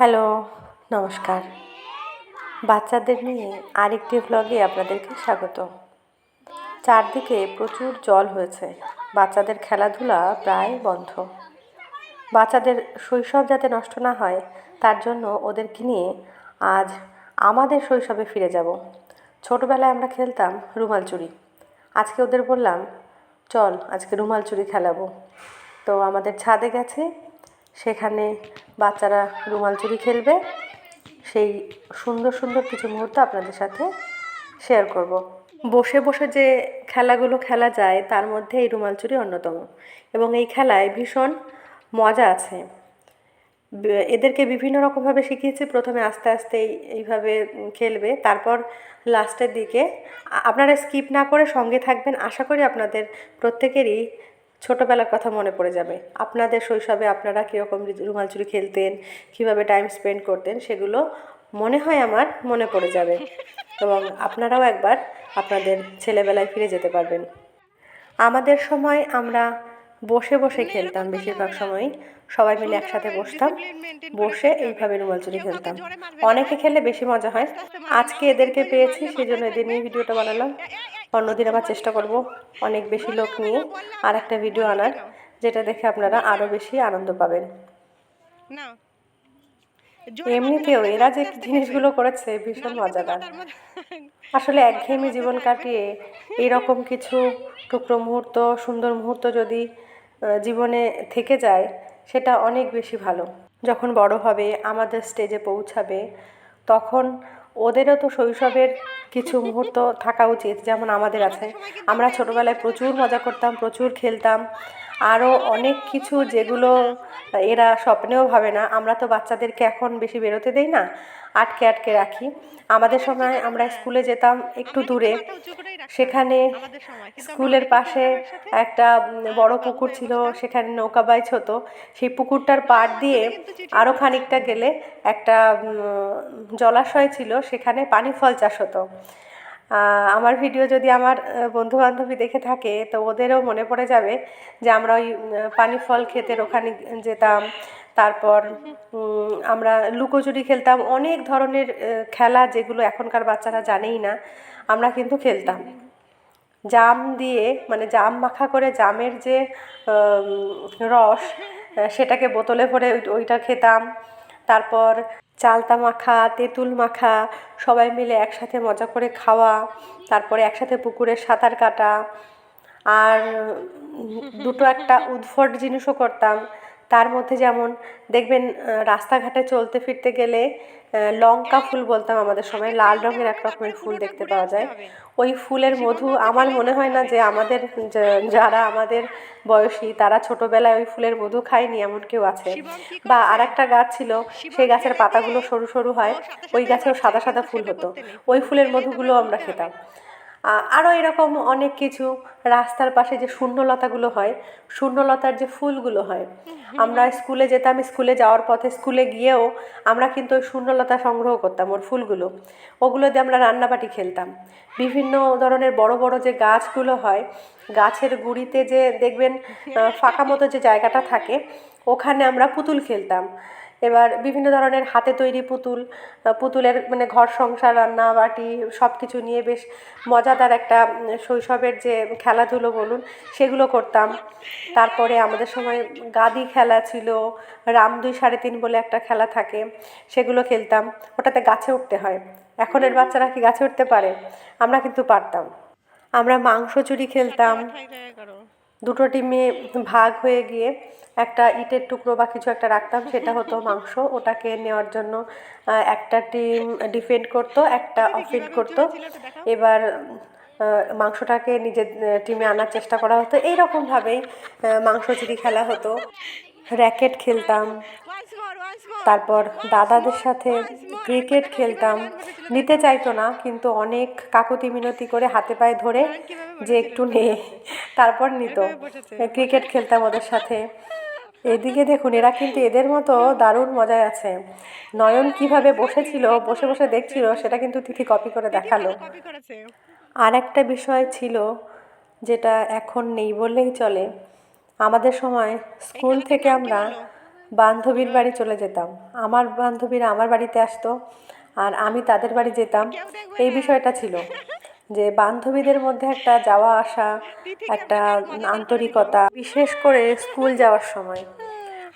Hello, নমস্কার। বাচ্চাদের নিয়ে আরেকটি ভ্লগে আপনাদেরকে স্বাগত চারদিকে প্রচুর জল হয়েছে। বাচ্চাদের খেলাধুলা প্রায় বন্ধ। বাচ্চাদের শৈশব যাতে নষ্ট না হয়, তার জন্য ওদেরকে নিয়ে আজ আমাদের শৈশবে ফিরে যাব। ছোটোবেলায় আমরা খেলতাম রুমাল চুরি আজকে ওদের বললাম, চল, আজকে রুমাল চুরি খেলাবো। তো আমাদের ছাদে গেছে সেখানে বাচ্চারা রুমাল চুরি খেলবে। সেই সুন্দর সুন্দর কিছু মুহূর্ত আপনাদের সাথে শেয়ার করব। বসে বসে যে খেলাগুলো খেলা যায়, তার মধ্যে এই রুমাল চুরি অন্যতম। এবং এই খেলায় ভীষণ মজা আছে। এদেরকে বিভিন্ন রকমভাবে শিখিয়েছি। প্রথমে আস্তে আস্তে এইভাবে খেলবে। তারপর লাস্টের দিকে আপনারা স্কিপ না করে সঙ্গে থাকবেন। আশা করি আপনাদের প্রত্যেকেরই ছোটোবেলার কথা মনে পড়ে যাবে। আপনাদের শৈশবে আপনারা কীরকম রুমাল চুরি খেলতেন, কীভাবে টাইম স্পেন্ড করতেন, সেগুলো মনে হয় আমার মনে পড়ে যাবে। এবং আপনারাও একবার আপনাদের ছেলেবেলায় ফিরে যেতে পারবেন। আমাদের সময় আমরা বসে বসে খেলতাম বেশিরভাগ সময়ই। সবাই মিলে একসাথে বসতাম, বসে এইভাবে রুমাল চুরি খেলতাম। অনেকে খেলে বেশি মজা হয়। আজকে এদেরকে পেয়েছি সেই জন্য এদের নিয়ে ভিডিওটা বানালাম। অন্যদিন আবার চেষ্টা করব অনেক বেশি লোক নিয়ে আর একটা ভিডিও আনার যেটা দেখে আপনারা আরও বেশি আনন্দ পাবেন। এমনিতেও এরা যে জিনিসগুলো করেছে ভীষণ মজাদার। আসলে একঘেয়েমি জীবন কাটিয়ে এরকম কিছু টুকরো মুহূর্ত সুন্দর মুহূর্ত যদি জীবনে থেকে যায় সেটা অনেক বেশি ভালো। যখন বড় হবে আমাদের স্টেজে পৌঁছাবে তখন ওদেরও তো শৈশবের কিছু মুহূর্ত থাকা উচিত, যেমন আমাদের আছে। আমরা ছোটোবেলায় প্রচুর মজা করতাম, প্রচুর খেলতাম। আরও অনেক কিছু যেগুলো এরা স্বপ্নেও ভাবে না। আমরা তো বাচ্চাদেরকে এখন বেশি বেরোতে দেই না, আটকে আটকে রাখি। আমাদের সময় আমরা স্কুলে যেতাম একটু দূরে। সেখানে স্কুলের পাশে একটা বড় পুকুর ছিল, সেখানে নৌকা বাইচ হতো। সেই পুকুরটার পাড় দিয়ে আরও খানিকটা গেলে একটা জলাশয় ছিল, সেখানে পানি ফল চাষ হতো। আমার ভিডিও যদি আমার বন্ধু বান্ধবী দেখে থাকে, তো ওদেরও মনে পড়ে যাবে যে আমরা ওই পানি ফল ক্ষেতের ওখানে যেতাম। তারপর আমরা লুকোচুরি খেলতাম। অনেক ধরনের খেলা যেগুলো এখনকার বাচ্চারা জানেই না, আমরা কিন্তু খেলতাম। জাম দিয়ে মানে জাম মাখা করে জামের যে রস সেটাকে বোতলে ভরে ওই- ওইটা খেতাম। তারপর চালতা মাখা, তেঁতুল মাখা, সবাই মিলে একসাথে মজা করে খাওয়া, তারপরে একসাথে পুকুরে সাঁতার কাটা। আর দুটো একটা উদ্ভট জিনিসও করতাম। তার মধ্যে যেমন দেখবেন রাস্তাঘাটে চলতে ফিরতে গেলে লঙ্কা ফুল বলতাম আমাদের সময়, লাল রঙের এক রকমের ফুল দেখতে পাওয়া যায়। ওই ফুলের মধু আমার মনে হয় না যে আমাদের যারা আমাদের বয়সী, তারা ছোটবেলায় ওই ফুলের মধু খায়নি এমন কেউ আছে। বা আর একটা গাছ ছিল, সেই গাছের পাতাগুলো সরু সরু হয়, ওই গাছেও সাদা সাদা ফুল হতো। ওই ফুলের মধুগুলো আমরা খেতাম। আরও এরকম অনেক কিছু রাস্তার পাশে যে শূন্যলতাগুলো হয়, শূন্যলতার যে ফুলগুলো হয়, আমরা স্কুলে যেতাম, স্কুলে যাওয়ার পথে স্কুলে গিয়েও আমরা কিন্তু ওই শূন্যলতা সংগ্রহ করতাম ওর ফুলগুলো। ওগুলো দিয়ে আমরা রান্নাবাটি খেলতাম। বিভিন্ন ধরনের বড় বড় যে গাছগুলো হয়, গাছের গুঁড়িতে যে দেখবেন ফাঁকা মতো যে জায়গাটা থাকে, ওখানে আমরা পুতুল খেলতাম। এবার বিভিন্ন ধরনের হাতে তৈরি পুতুল পুতুলের মানে ঘর সংসার, রান্না, বাটি সব কিছু নিয়ে বেশ মজাদার একটা শৈশবের যে খেলাধুলো বলুন, সেগুলো করতাম। তারপরে আমাদের সময় গাদি খেলা ছিল, রাম দুই সাড়ে তিন বলে একটা খেলা থাকে, সেগুলো খেলতাম। ওটাতে গাছে উঠতে হয়। এখনের বাচ্চারা কি গাছে উঠতে পারে? আমরা কিন্তু পারতাম। আমরা মাংস চুরি খেলতাম। দুটো ডিমে ভাগ হয়ে গিয়ে একটা ইটের টুকরো বা কিছু একটা রাখতাম সেটা হতো মাংস। ওটাকে নেওয়ার জন্য একটা টিম ডিফেন্ড করতো একটা অফেন্ড করতো। এবার মাংসটাকে নিজের টিমে আনার চেষ্টা করা হতো। এইরকমভাবেই মাংস চিড়ি খেলা হতো। র্যাকেট খেলতাম। তারপর দাদাদের সাথে ক্রিকেট খেলতাম। নিতে চাইতো না কিন্তু অনেক কাকুতি মিনতি করে হাতে পায়ে ধরে যে একটু নে তারপর নিত। ক্রিকেট খেলতাম ওদের সাথে। এদিকে দেখুন এরা কিন্তু এদের মতো দারুণ মজায় আছে। নয়ন কীভাবে বসেছিল বসে বসে দেখছিল সেটা কিন্তু তিথি কপি করে দেখাল। আর একটা বিষয় ছিল যেটা এখন নেই বললেই চলে। আমাদের সময় স্কুল থেকে আমরা বান্ধবীর বাড়ি চলে যেতাম। আমার বান্ধবীরা আমার বাড়িতে আসতো আর আমি তাদের বাড়ি যেতাম। এই বিষয়টা ছিল যে বান্ধবীদের মধ্যে একটা যাওয়া আসা, একটা আন্তরিকতা, বিশেষ করে স্কুল যাওয়ার সময়।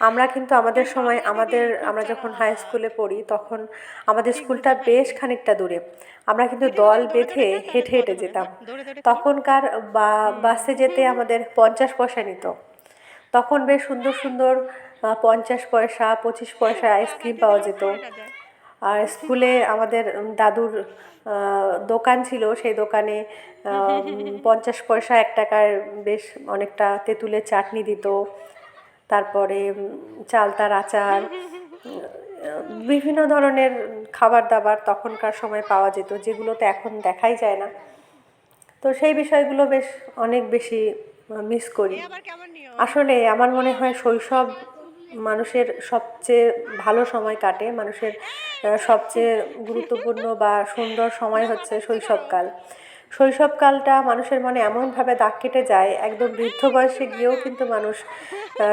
আমরা কিন্তু আমাদের সময়, আমাদের, আমরা যখন হাই স্কুলে পড়ি তখন আমাদের স্কুলটা বেশ খানিকটা দূরে। আমরা কিন্তু দল বেঁধে হেঁটে হেঁটে যেতাম। তখনকার বা, বাসে যেতে আমাদের পঞ্চাশ পয়সা নিত। তখন বেশ সুন্দর সুন্দর পঞ্চাশ পয়সা পঁচিশ পয়সা আইসক্রিম পাওয়া যেত। আর স্কুলে আমাদের দাদুর দোকান ছিল সেই দোকানে পঞ্চাশ পয়সা এক টাকার বেশ অনেকটা তেঁতুলের চাটনি দিত। তারপরে চালতার আচার বিভিন্ন ধরনের খাবার দাবার তখনকার সময় পাওয়া যেত যেগুলো তো এখন দেখাই যায় না। তো সেই বিষয়গুলো বেশ অনেক বেশি মিস করি। আসলে আমার মনে হয় শৈশব মানুষের সবচেয়ে ভালো সময় কাটে, মানুষের সবচেয়ে গুরুত্বপূর্ণ বা সুন্দর সময় হচ্ছে শৈশবকাল। শৈশবকালটা মানুষের মনে এমনভাবে দাগ কেটে যায়, একদম বৃদ্ধ বয়সে গিয়েও কিন্তু মানুষ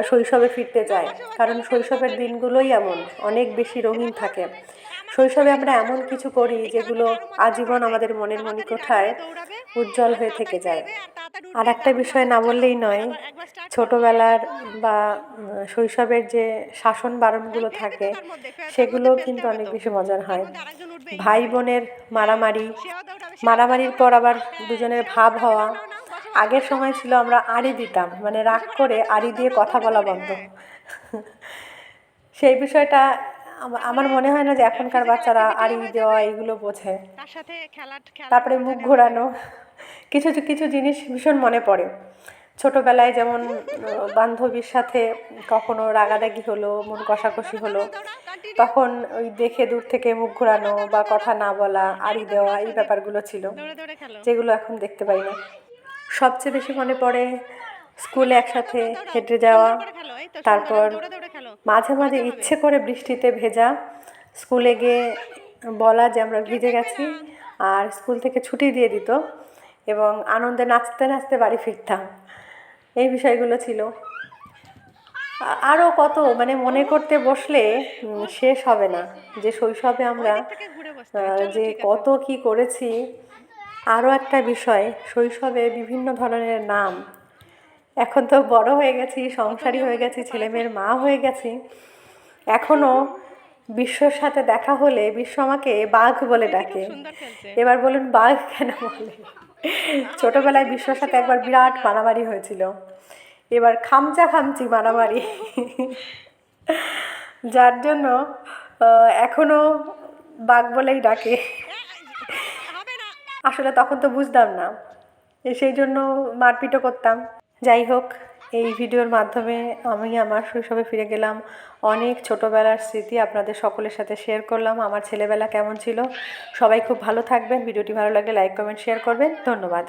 শৈশবে ফিরতে যায় কারণ শৈশবের দিনগুলোই এমন, অনেক বেশি রঙিন থাকে। শৈশবে আমরা এমন কিছু করি যেগুলো আজীবন আমাদের মনের মণিকোঠায় উজ্জ্বল হয়ে থেকে যায়। আর একটা বিষয় না বললেই নয় ছোটবেলার বা শৈশবের যে শাসন বারণগুলো থাকে সেগুলোও কিন্তু অনেক বেশি মজার হয়। ভাই বোনের মারামারি মারামারির পর আবার দুজনের ভাব হওয়া। আগের সময় ছিল আমরা আড়ি দিতাম মানে রাগ করে আড়ি দিয়ে কথা বলা বন্ধ। সেই বিষয়টা আমার মনে হয় না যে এখনকার বাচ্চারা আড়ি দেওয়া এগুলো বোঝে। তারপরে মুখ ঘোরানো। কিছু কিছু জিনিস ভীষণ মনে পড়ে। ছোটবেলায় যেমন বান্ধবীর সাথে কখনো রাগারাগি হলো মন কষাকষি হলো তখন ওই দেখে দূর থেকে মুখ ঘোরানো বা কথা না বলা আড়ি দেওয়া এই ব্যাপারগুলো ছিল যেগুলো এখন দেখতে পাই না। সবচেয়ে বেশি মনে পড়ে স্কুলে একসাথে হেঁটে যাওয়া তারপর মাঝে মাঝে। ইচ্ছে করে বৃষ্টিতে ভেজা স্কুলে গিয়ে বলা যে আমরা ভিজে গেছি আর স্কুল থেকে ছুটি দিয়ে দিত। এবং আনন্দে নাচতে নাচতে বাড়ি ফিরতাম। এই বিষয়গুলো ছিল। আরও কত মানে মনে করতে বসলে শেষ হবে না। যে শৈশবে আমরা যে কত কি করেছি আরও একটা বিষয়, শৈশবে বিভিন্ন ধরনের নাম। এখন তো বড় হয়ে গেছি, সংসারী হয়ে গেছি, ছেলেমেয়ের মা হয়ে গেছি। এখনও বিশ্বর সাথে দেখা হলে বিশ্ব আমাকে বাঘ বলে ডাকে। এবার বলুন বাঘ কেন বলে? ছোটবেলায় বিশ্বর সাথে একবার বিরাট মারামারি হয়েছিল। এবার খামচা খামচি মারামারি। যার জন্য আহ, এখনও বাঘ বলেই ডাকে। আসলে তখন তো বুঝতাম না। সেই জন্য মারপিটও করতাম। যাই হোক। এই ভিডিওর মাধ্যমে আমি আমার শৈশবে ফিরে গেলাম। অনেক ছোটোবেলার স্মৃতি আপনাদের সকলের সাথে শেয়ার করলাম। আমার ছেলেবেলা কেমন ছিল? সবাই খুব ভালো থাকবেন। ভিডিওটি ভালো লাগলে লাইক কমেন্ট শেয়ার করবেন। ধন্যবাদ।